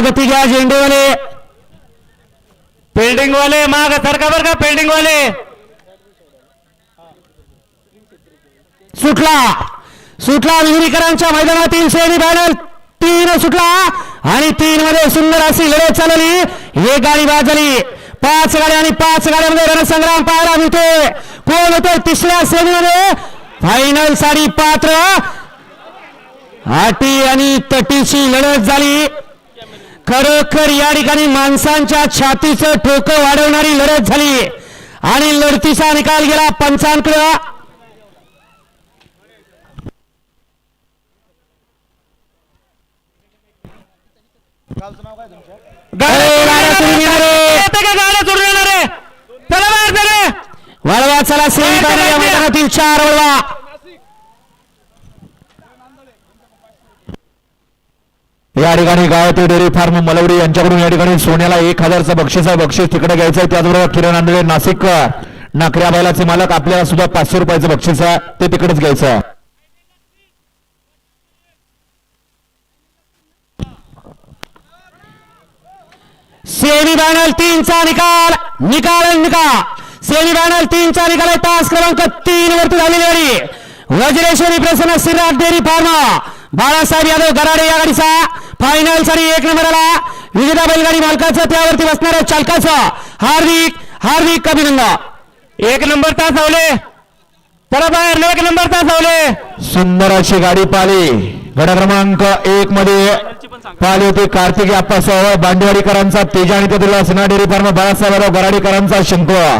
गती घ्या झेंडेवाले. फिल्डिंग वाले माग सरका बर का फिल्डिंग वाले सुटला. सुटला विहिरीकरांच्या मैदानातील सेमी बॅनर तीन सुटला आणि तीन मध्ये सुंदर अशी लढत चालवली एक गाडी वाजली पाच गाड्या आणि पाच गाड्यामध्ये रणसंग्राम पाहायला मिळतोय. कोण होतो तिसऱ्या सेमीमध्ये फायनल साडी पात्र. आटी आणि तटीची लढत झाली. खरोखर या ठिकाणी माणसांच्या छातीचं ठोकं वाढवणारी लढत झाली. आणि लढतीचा निकाल गेला. पंचांकडे वळवा चला या मैदानातील चार वळवा. या ठिकाणी गावातील डेअरी फार्म मलवडी यांच्याकडून या ठिकाणी सोन्याला एक हजारचं बक्षीस आहे. बक्षीस तिकडे घ्यायचं आहे. त्याचबरोबर किरण आंधळे नाशिक नाकऱ्या बैलाचे मालक. आपल्याला सुद्धा पाचशे रुपयाचं बक्षीस आहे. ते तिकडेच घ्यायचं आहे. सेमी फायनल तीनचा निकाल. निकाल निकाल. सेमी फायनल तीनचा निकाल आहे. तास क्रमांक तीन वरती झालेली गाडी वज्रेश्वरी प्रसन्न सिराट डेअरी फार्मा. बाळासाहेब यादव गराडे या गाडीचा. फायनलसाठी एक नंबरला विजेता बैलगाडी मालकाचं त्यावरती बसणाऱ्या चालकाचं हार्दिक हार्दिक अभिनंदन. एक नंबर तास आवले परत बाहेर एक नंबर तास आवले सुंदर अशी गाडी पाली. गड क्रमांक एक मध्ये पाली होती कार्तिकी आप्पासह बांडेवाडीकरांचा तेजा आणि त्यातील सिन्हा डेअरी फार्म बाळासाहेबराव गराडीकरांचा शंकुळा